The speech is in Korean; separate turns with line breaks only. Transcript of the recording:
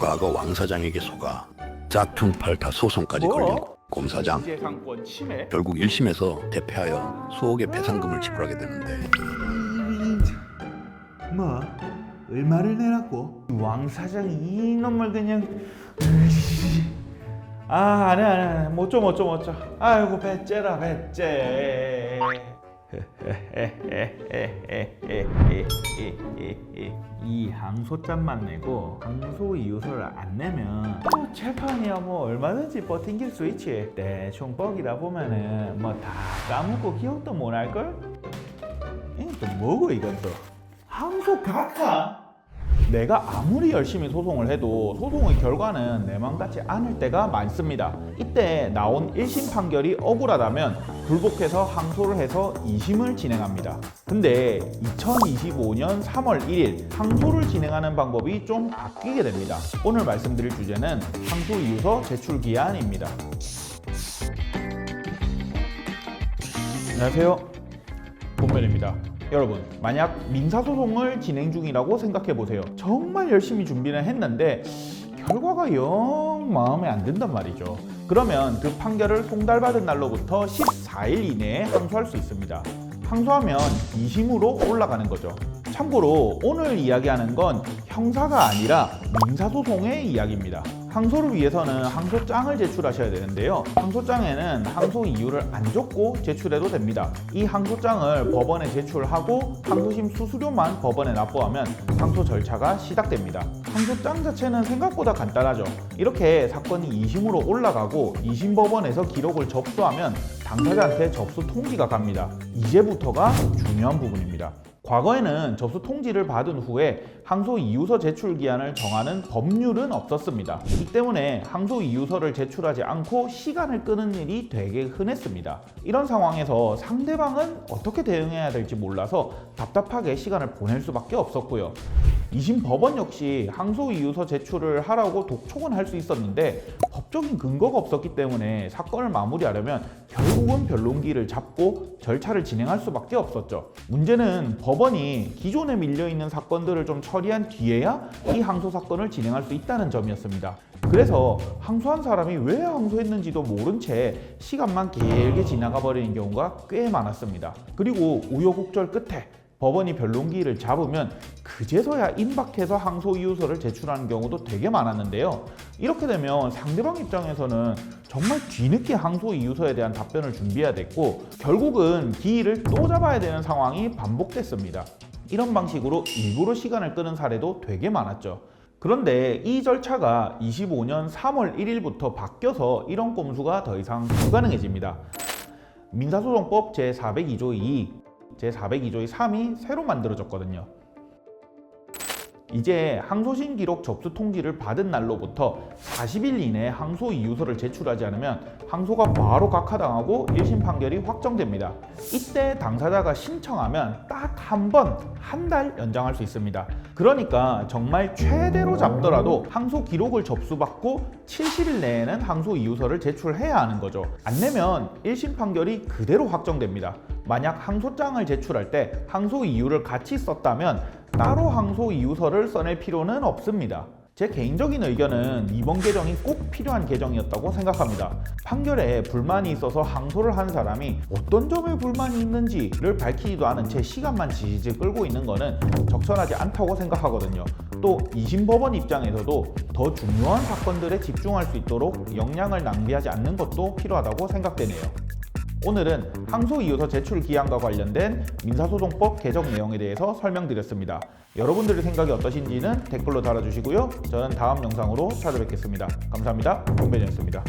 과거 왕 사장에게 속아 짝퉁팔타 소송까지
뭐?
걸린 곰 사장. 결국 1심에서 대패하여 수억의 배상금을 지불하게 되는데
뭐 얼마를 내라고?
왕 사장이 이놈을 그냥. 아 안해 안해 못줘 못줘 못줘 아이고 배째라 배째 이 항소장만 내고 항소 이유서를 안 내면 뭐 재판이야. 뭐 얼마든지 버팅길 수 있지. 대충 뻑이다 보면은 뭐 다 까먹고 기억도 못 할걸? 이또 뭐고 이건 또? 항소 각하 내가 아무리 열심히 소송을 해도 소송의 결과는 내맘 같지 않을 때가 많습니다. 이때 나온 1심 판결이 억울하다면 불복해서 항소를 해서 2심을 진행합니다. 근데 2025년 3월 1일 항소를 진행하는 방법이 좀 바뀌게 됩니다. 오늘 말씀드릴 주제는 항소 이유서 제출 기한입니다. 안녕하세요. 본면입니다. 여러분, 만약 민사소송을 진행 중이라고 생각해 보세요. 정말 열심히 준비를 했는데 결과가 영 마음에 안 든단 말이죠. 그러면 그 판결을 송달받은 날로부터 14일 이내에 항소할 수 있습니다. 항소하면 2심으로 올라가는 거죠. 참고로 오늘 이야기하는 건 형사가 아니라 민사소송의 이야기입니다. 항소를 위해서는 항소장을 제출하셔야 되는데요. 항소장에는 항소 이유를 안 적고 제출해도 됩니다. 이 항소장을 법원에 제출하고 항소심 수수료만 법원에 납부하면 항소 절차가 시작됩니다. 항소장 자체는 생각보다 간단하죠. 이렇게 사건이 2심으로 올라가고 2심 법원에서 기록을 접수하면 당사자한테 접수 통지가 갑니다. 이제부터가 중요한 부분입니다. 과거에는 접수 통지를 받은 후에 항소 이유서 제출 기한을 정하는 법률은 없었습니다. 이 때문에 항소 이유서를 제출하지 않고 시간을 끄는 일이 되게 흔했습니다. 이런 상황에서 상대방은 어떻게 대응해야 될지 몰라서 답답하게 시간을 보낼 수밖에 없었고요. 이심 법원 역시 항소 이유서 제출을 하라고 독촉은 할 수 있었는데 법적인 근거가 없었기 때문에 사건을 마무리하려면 결국은 변론기를 잡고 절차를 진행할 수밖에 없었죠. 문제는 법원이 기존에 밀려 있는 사건들을 좀 처리한 뒤에야 이 항소 사건을 진행할 수 있다는 점이었습니다. 그래서 항소한 사람이 왜 항소했는지도 모른 채 시간만 길게 지나가 버리는 경우가 꽤 많았습니다. 그리고 우여곡절 끝에 법원이 변론기를 잡으면 그제서야 임박해서 항소 이유서를 제출하는 경우도 되게 많았는데요. 이렇게 되면 상대방 입장에서는 정말 뒤늦게 항소 이유서에 대한 답변을 준비해야 됐고 결국은 기일을 또 잡아야 되는 상황이 반복됐습니다. 이런 방식으로 일부러 시간을 끄는 사례도 되게 많았죠. 그런데 이 절차가 25년 3월 1일부터 바뀌어서 이런 꼼수가 더 이상 불가능해집니다. 민사소송법 제402조 2, 제402조의 3이 새로 만들어졌거든요. 이제 항소심 기록 접수 통지를 받은 날로부터 40일 이내에 항소 이유서를 제출하지 않으면 항소가 바로 각하당하고 1심 판결이 확정됩니다. 이때 당사자가 신청하면 딱 한 번, 한 달 연장할 수 있습니다. 그러니까 정말 최대로 잡더라도 항소 기록을 접수받고 70일 내에는 항소 이유서를 제출해야 하는 거죠. 안 내면 1심 판결이 그대로 확정됩니다. 만약 항소장을 제출할 때 항소 이유를 같이 썼다면 따로 항소 이유서를 써낼 필요는 없습니다. 제 개인적인 의견은 이번 개정이 꼭 필요한 개정이었다고 생각합니다. 판결에 불만이 있어서 항소를 한 사람이 어떤 점에 불만이 있는지를 밝히지도 않은 채 시간만 지지직 끌고 있는 것은 적절하지 않다고 생각하거든요. 또 이심 법원 입장에서도 더 중요한 사건들에 집중할 수 있도록 역량을 낭비하지 않는 것도 필요하다고 생각되네요. 오늘은 항소 이유서 제출 기한과 관련된 민사소송법 개정 내용에 대해서 설명드렸습니다. 여러분들의 생각이 어떠신지는 댓글로 달아주시고요. 저는 다음 영상으로 찾아뵙겠습니다. 감사합니다. 홍배이었습니다